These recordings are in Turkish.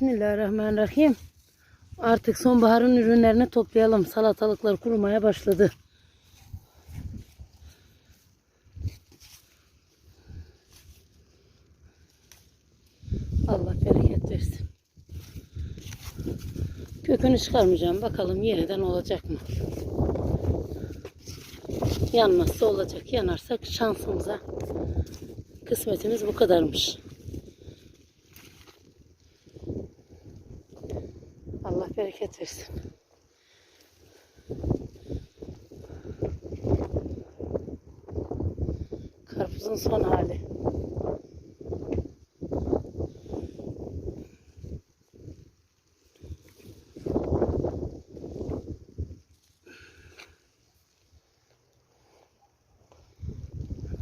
Bismillahirrahmanirrahim. Artık sonbaharın ürünlerini toplayalım. Salatalıklar kurumaya başladı. Allah bereket versin. Kökünü çıkarmayacağım. Bakalım yeniden olacak mı? Yanmazsa olacak. Yanarsak şansımıza. Kısmetimiz bu kadarmış. Allah bereket versin. Karpuzun son hali.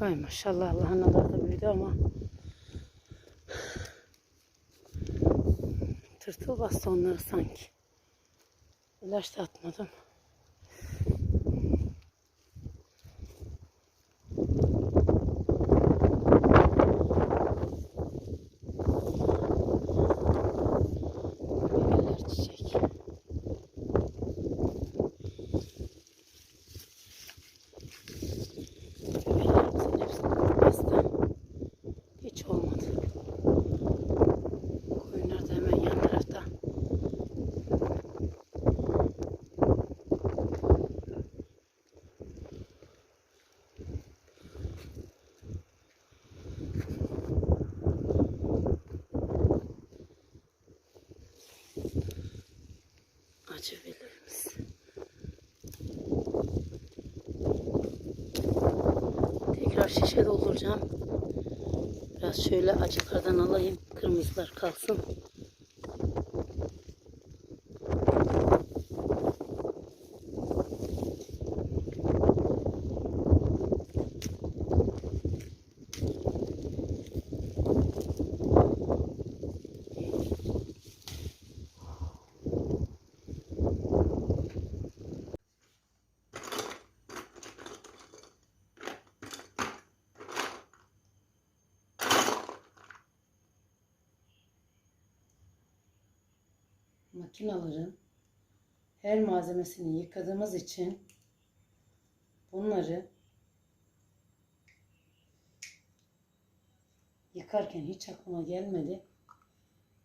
Ay maşallah Allah'ın nazarı da büyüdü ama tırtıl bastı onları sanki. İlaç da atmadım. Tekrar şişe dolduracağım. Biraz şöyle acılardan alayım. Kırmızılar kalsın. Makinaların her malzemesini yıkadığımız için bunları yıkarken hiç aklıma gelmedi.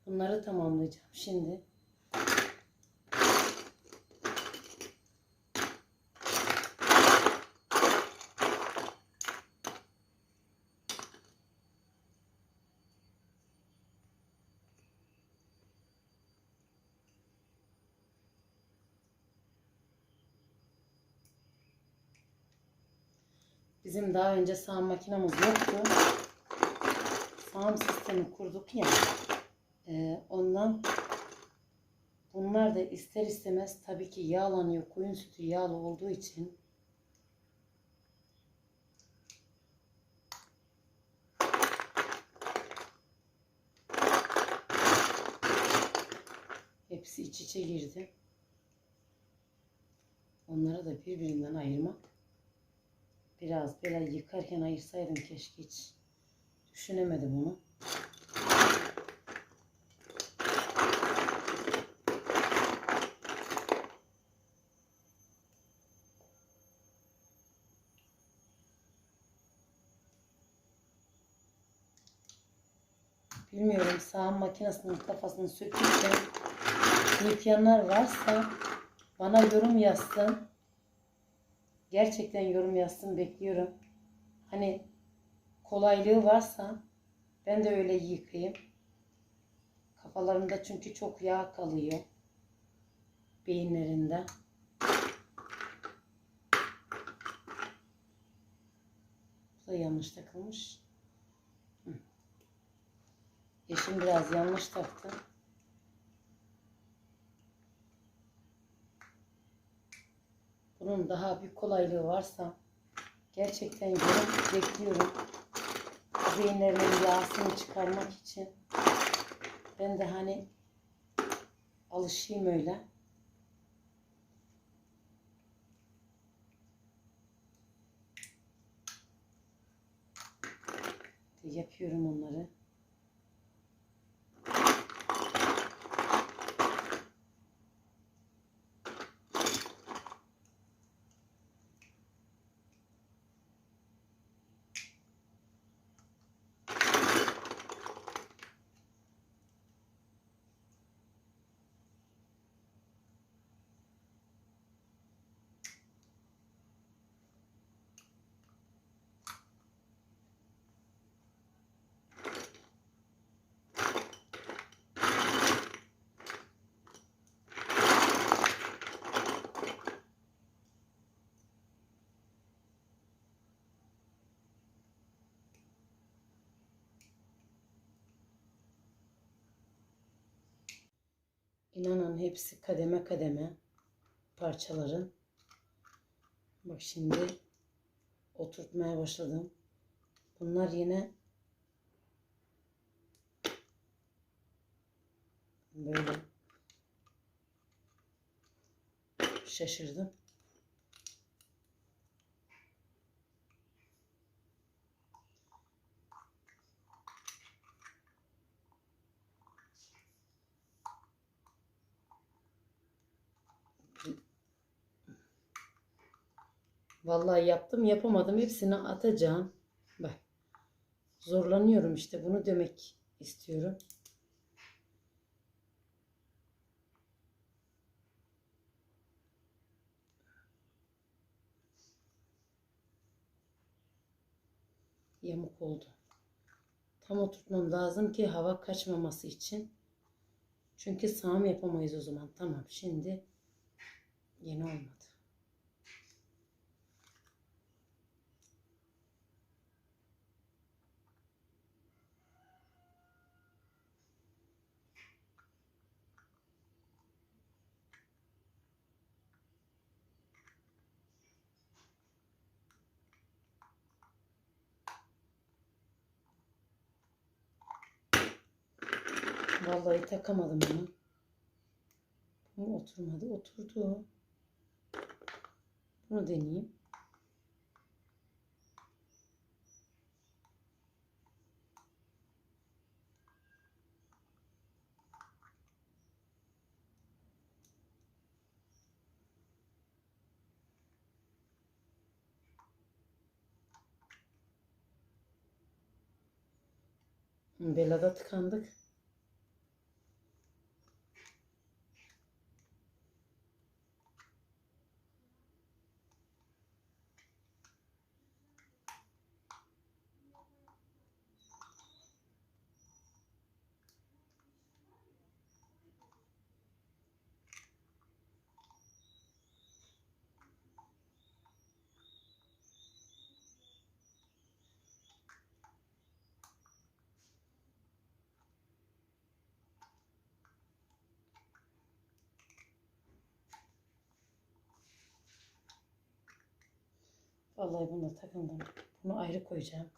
Bunları tamamlayacağım şimdi. Bizim daha önce sağım makinamız yoktu. Sağım sistemi kurduk ya. e, ondan bunlar da ister istemez tabii ki yağlanıyor. Koyun sütü yağlı olduğu için hepsi iç içe girdi. Onlara da birbirinden ayırmak Biraz böyle yıkarken ayırsaydım keşke hiç düşünemedim onu. Bilmiyorum sağım makinesinin kafasını sökürken yıkayanlar varsa bana yorum yazsın. Gerçekten yorum yazsın bekliyorum. Hani kolaylığı varsa ben de öyle yıkayayım. Kafalarında çünkü çok yağ kalıyor. Beyinlerinde. Bu da yanlış takılmış. Eşim biraz yanlış taktı. Bunun daha bir kolaylığı varsa gerçekten yorum bekliyorum. Beyinlerinin yağsını çıkarmak için ben de hani alışayım öyle. Yapıyorum onları. İnanın hepsi kademe kademe parçaların. Bak şimdi oturtmaya başladım. Bunlar yine böyle şaşırdım. Vallahi yaptım yapamadım hepsini atacağım. Bak zorlanıyorum işte bunu demek istiyorum. Yamuk oldu. Tam oturtmam lazım ki hava kaçmaması için. Çünkü sağım yapamayız o zaman. Tamam şimdi yeni olmadı. Vallahi takamadım onu. Bu oturmadı. Oturdu. Bunu deneyeyim. Belada tıkandık. Vallahi buna takıldım. Bunu ayrı koyacağım.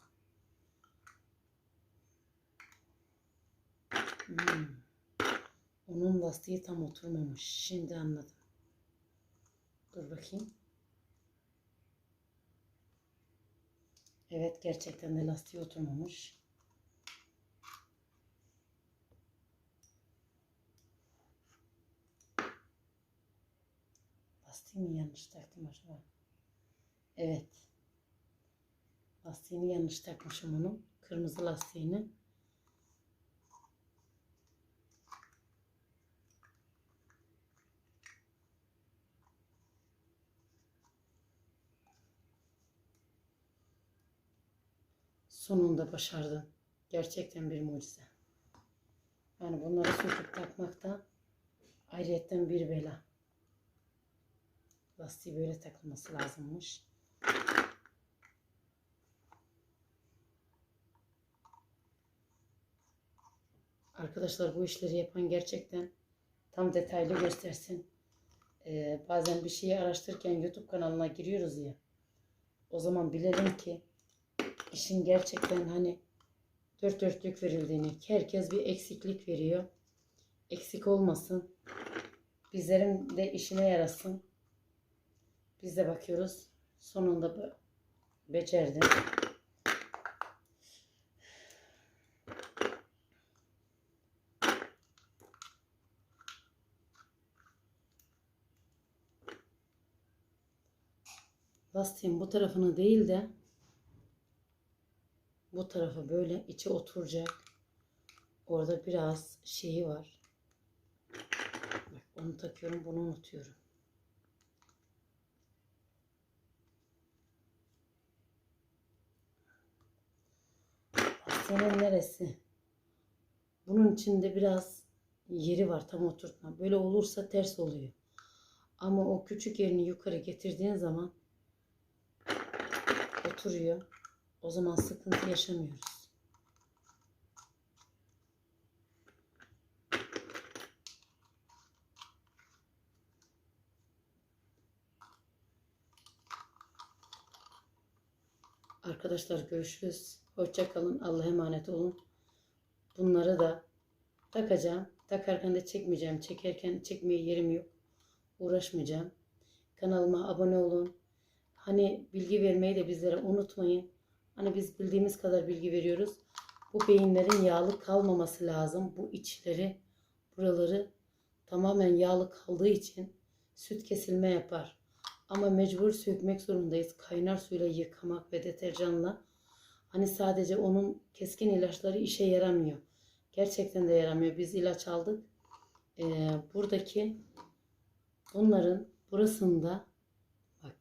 Hmm. Onun lastiği tam oturmamış. Şimdi anladım. Dur bakayım. Evet gerçekten de lastiği oturmamış. Lastiği mi yanlış taktım acaba? Evet. Lastiğini yanlış takmışım onun. Kırmızı lastiğini. Sonunda başardım. Gerçekten bir mucize. Yani bunları söküp takmak da ayrıyetten bir bela. Lastiği böyle takılması lazımmış. Arkadaşlar bu işleri yapan gerçekten tam detaylı göstersin. Ee, bazen bir şeyi araştırırken YouTube kanalına giriyoruz ya. O zaman bilelim ki işin gerçekten hani dört dörtlük verildiğini, herkes bir eksiklik veriyor. Eksik olmasın. Bizlerin de işine yarasın. Biz de bakıyoruz. Sonunda be- becerdim. Lastiğin bu tarafını değil de bu tarafı böyle içe oturacak. Orada biraz şeyi var. Bak onu takıyorum, bunu unutuyorum. Senin neresi? Bunun içinde biraz yeri var tam oturtma. Böyle olursa ters oluyor. Ama o küçük yerini yukarı getirdiğin zaman oturuyor. O zaman sıkıntı yaşamıyoruz. Arkadaşlar görüşürüz. Hoşça kalın. Allah'a emanet olun. Bunları da takacağım. Takarken de çekmeyeceğim. Çekerken çekmeye yerim yok. Uğraşmayacağım. Kanalıma abone olun. Hani bilgi vermeyi de bizlere unutmayın. Hani biz bildiğimiz kadar bilgi veriyoruz. Bu beyinlerin yağlı kalmaması lazım. Bu içleri, buraları tamamen yağlı kaldığı için süt kesilme yapar. Ama mecbur sökmek zorundayız. Kaynar suyla yıkamak ve deterjanla. Hani sadece onun keskin ilaçları işe yaramıyor. Gerçekten de yaramıyor. Biz ilaç aldık. Ee, buradaki bunların burasında bak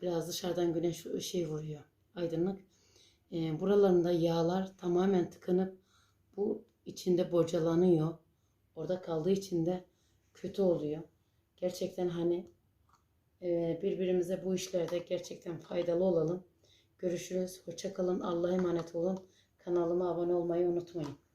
biraz dışarıdan güneş ışığı vuruyor. Aydınlık. Ee, buralarında yağlar tamamen tıkanıp bu içinde bocalanıyor. Orada kaldığı için de kötü oluyor. Gerçekten hani birbirimize bu işlerde gerçekten faydalı olalım. Görüşürüz. Hoşça kalın. Allah'a emanet olun. Kanalıma abone olmayı unutmayın.